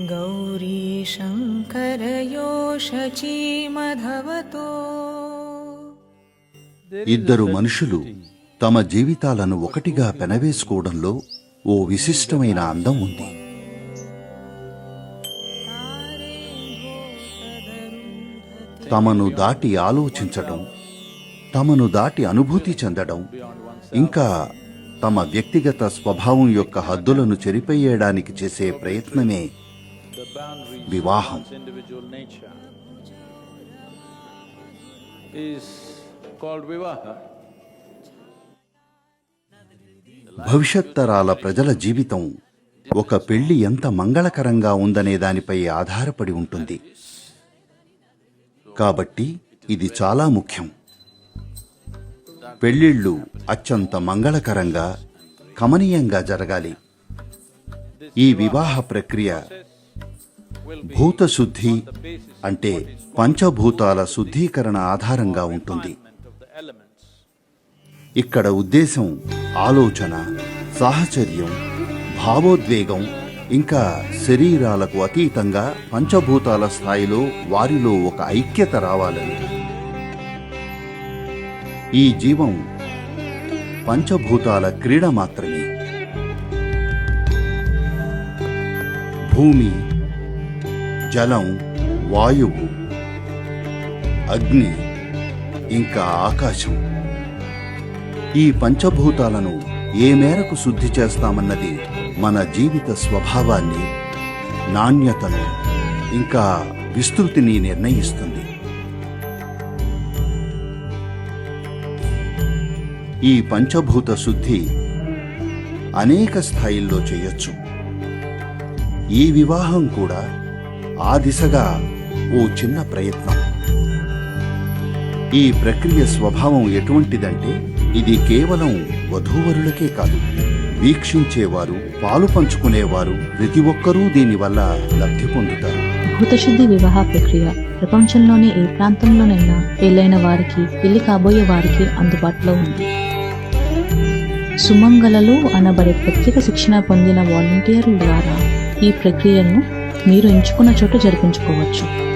గౌరీ గౌరీశంకరయోషచీమధవతో. ఇద్దరు మనుషులు తమ జీవితాలను ఒకటిగా పెనవేసుకోవడంలో ఓ విశిష్టమైన అందం ఉంది. తమను దాటి ఆలోచించడం తమను దాటి అనుభూతి చెందడం ఇంకా తమ వ్యక్తిగత స్వభావం యొక్క హద్దులను చెరిపేయడానికి చేసే ప్రయత్నమే వివాహం. భవిష్యత్ తరాల ప్రజల జీవితం ఒక పెళ్ళి ఎంత మంగళకరంగా ఉందనే దానిపై ఆధారపడి ఉంటుంది. కాబట్టి ఇది చాలా ముఖ్యం. పెళ్ళిళ్ళు అత్యంత మంగళకరంగా కమనీయంగా జరగాలి. ఈ వివాహ ప్రక్రియ భూత శుద్ధి అంటే పంచభూతాల శుద్ధీకరణ ఆధారంగా ఉంటుంది. ఇక్కడ ఉద్దేశం ఆలోచన సాహచర్యం భావోద్వేగం ఇంకా శరీరాలకు అతీతంగా పంచభూతాల స్థాయిలో వారిలో ఒక ఐక్యత రావాలని. ఈ జీవం పంచభూతాల క్రీడ మాత్రమే. భూమి జలం వాయువు అగ్ని ఇంకా ఆకాశం. ఈ పంచభూతాలను ఏ మేరకు శుద్ధి చేస్తామన్నది మన జీవిత స్వభావాన్ని నాణ్యతను ఇంకా విస్తృతిని నిర్ణయిస్తుంది. ఈ పంచభూత శుద్ధి అనేక స్థాయిల్లో చేయొచ్చు. ఈ వివాహం కూడా ఆ దిశగా ఓ చిన్న ప్రయత్నం. ఈ ప్రక్రియ స్వభావం ఎటువంటిదంటే ఇది కేవలం వధూవరులకే కాదు వీక్షించేవారు పాలు పంచుకునేవారు ప్రతి ఒక్కరూ దీనివల్ల లబ్ధి పొందుతారు. భూతశుద్ధి వివాహ ప్రక్రియ ప్రపంచంలోని ఏ ప్రాంతంలోనైనా పెళ్ళైన వారికి పెళ్ళి కాబోయే వారికి అందుబాటులో ఉంది. సుమంగళలు అనబడే ప్రత్యేక శిక్షణ పొందిన వాలంటీర్ల ద్వారా ఈ ప్రక్రియను మీరు ఎంచుకున్న చోట జరిపించుకోవచ్చు.